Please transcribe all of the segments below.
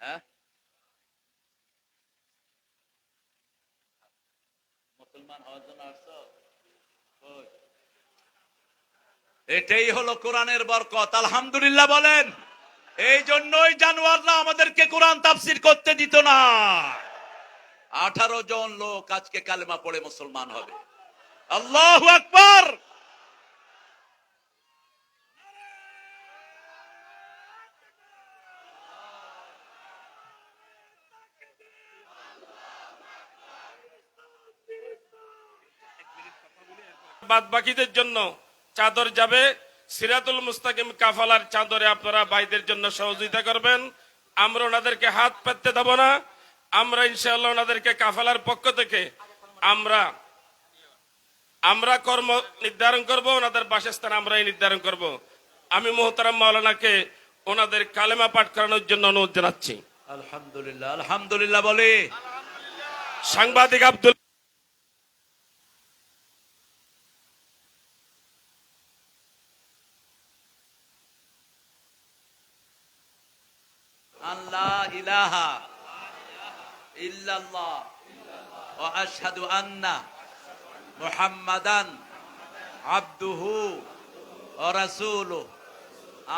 হ্যাঁ? মুসলমান হওয়ার জন্য আসছো? এটাই হলো কোরআনের বরকত, আলহামদুলিল্লাহ বলেন। এই জন্যই জানোয়াররা আমাদেরকে কোরআন তাফসির করতে দিত না। আঠারো জন লোক আজকে কালেমা পড়ে মুসলমান হবে। আল্লাহ আকবর! বাদ বাকিদের জন্য চাদর যাবে। সিরাতুল মুস্তাকিম কাফালার চাদরে আপনারা ভাইদের জন্য সহযোগিতা করবেন। আমরা ওনাদেরকে হাত পেতে দেব না। আমরা ইনশাআল্লাহ ওনাদেরকে কাফালার পক্ষ থেকে আমরা আমরা কর্ম নির্ধারণ করব ওনাদের বাসস্থান আমরাই নির্ধারণ করব। আমি মোহতারাম মাওলানাকে ওনাদের কালেমা পাঠ করানোর জন্য অনুরোধ জানাচ্ছি। আলহামদুলিল্লাহ আলহামদুলিল্লাহ বলে। সাংবাদিক আব্দুল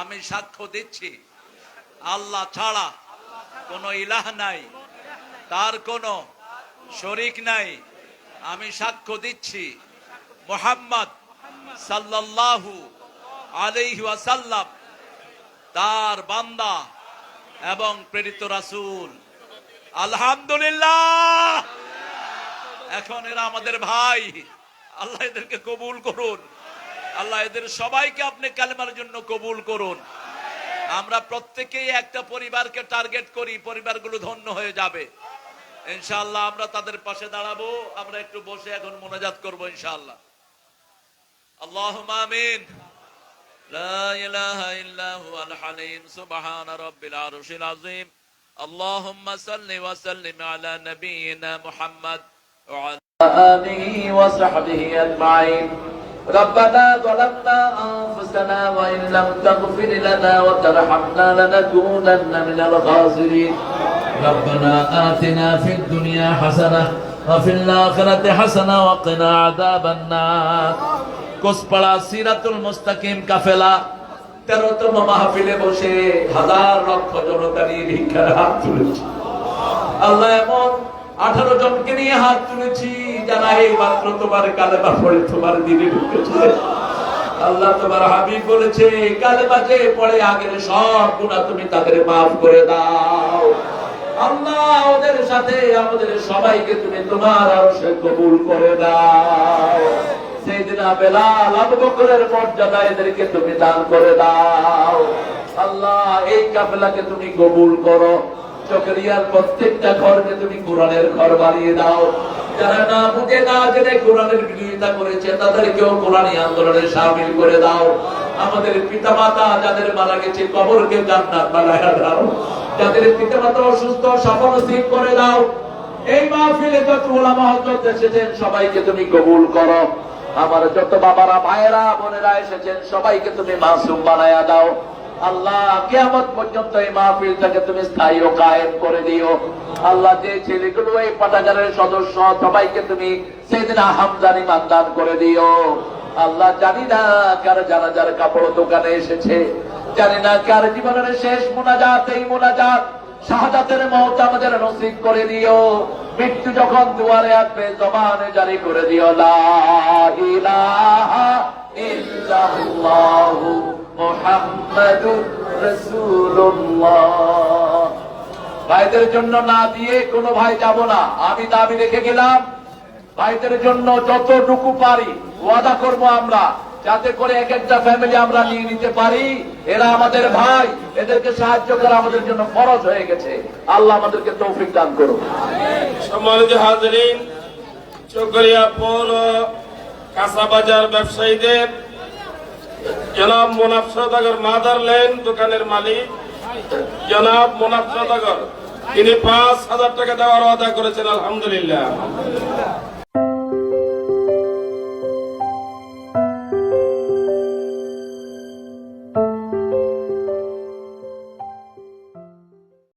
আমি সাক্ষ্য দিচ্ছি, আল্লাহ ছাড়া কোনো ইলাহ নাই, তার কোনো শরিক নাই। আমি সাক্ষ্য দিচ্ছি, মুহাম্মদ সাল্লাল্লাহু আলাইহি ওয়াসাল্লাম, তার বান্দা এবং প্রেরিত রাসুল। আলহামদুলিল্লাহ। এখন এরা আমাদের ভাই। আল্লাহ এদেরকে কবুল করুন। আল্লাহ এদের সবাইকে আপনি কালেমার জন্য কবুল করুন। আমরা প্রত্যেকেই একটা পরিবারকে টার্গেট করি, পরিবারগুলো ধন্য হয়ে যাবে। ইনশাল্লাহ আমরা তাদের পাশে দাঁড়াবো। আমরা একটু বসে এখন মোনাজাত করব ইনশাল্লাহ আল্লাহ আমিন। لا إله إلا هو الحليم. سبحان رب العرش العظيم. اللهم صل وسلم على نبينا محمد وعلى آله وصحبه أجمعين. ربنا ظلمنا أنفسنا وإن لم تغفر لنا وترحمنا لنكونن من الخاسرين. ربنا آتنا في الدنيا حسنة وفي الآخرة حسنة وقنا عذاب النار. কোসপাড়া সিরাতুল মুস্তাকিম কাফেলা। তেরোতম মাহফিলে বসে হাজার লক্ষ জনতা নিয়ে ভিক্ষার হাত তুলেছি। আল্লাহ এমন আঠারো জনকে নিয়ে হাত তুলেছি, যারা এই মাত্র তোমার কালেমা পড়ে তোমার দিনে ঢুকেছে। আল্লাহ তোমার হাবিব বলেছে কালেমা যে পড়ে আগের সব গুণা তুমি তাদের মাফ করে দাও। আল্লাহ ওদের সাথে আমাদের সবাইকে তুমি তোমার আরও কবুল করে দাও। সেইদিনা বেলাল আবু বকরের মর্যাদা এদেরকে তুমি দান করে দাও। আল্লাহ, এই কাফেলাকে তুমি কবুল করো। চকরিয়ার প্রত্যেকটা ঘরকে তুমি কোরআনের ঘর বানিয়ে দাও। যারা না বুঝে, না জেনে কোরআনের বিরোধিতা করেছে, তাদেরকেও কোরআনী আন্দোলনে সামিল করে দাও। আমাদের পিতা মাতা যাদের মারা গেছে, কবরকে জান্নাত বানায় দাও। যাদের পিতা মাতা অসুস্থ, সফল নসিব করে দাও। এই মাহফিলে যত ওলামা হজরত এসেছেন, সবাইকে তুমি কবুল করো। আমার যত বাবারা, ভাইয়েরা, বোনেরা এসেছেন, সবাইকে তুমি মাসুম বানায়া দাও। আল্লাহ, কেয়ামত পর্যন্ত এই মাহফিলটাকে তুমি স্থায়ী ও কায়েম করে দিও। আল্লাহ, যে ছেলেগুলো এই পাঠাগারের সদস্য, সবাইকে তুমি সেদিন হামজানি মানদান করে দিও। আল্লাহ, জানি না কার জানাজার কাপড় দোকানে এসেছে, জানি না কার জীবনের শেষ মোনাজাত, এই মোনাজাত শাহাদাতের মত আমাদের নসিব করে দিও। মৃত্যু যখন দুয়ারে আসবে, জবানে জারি করে দিও ভাইদের জন্য না দিয়ে কোনো ভাই যাব না। আমি দাবি রেখে গেলাম, ভাইদের জন্য যতটুকু পারি ওয়াদা করব আমরা। যাতে করে এক একটা ফ্যামিলি আমরা নিয়ে নিতে পারি। এরা আমাদের ভাই, এদেরকে সাহায্য করা আমাদের জন্য ফরজ হয়ে গেছে। আল্লাহ আমাদেরকে তৌফিক দান করুন। ব্যবসায়ীদের, জনাব মোনাফ সদাগর মাদার দোকানের মালিক। জনাব তিনি পাঁচ হাজার টাকা করেছেন, আলহামদুলিল্লাহ।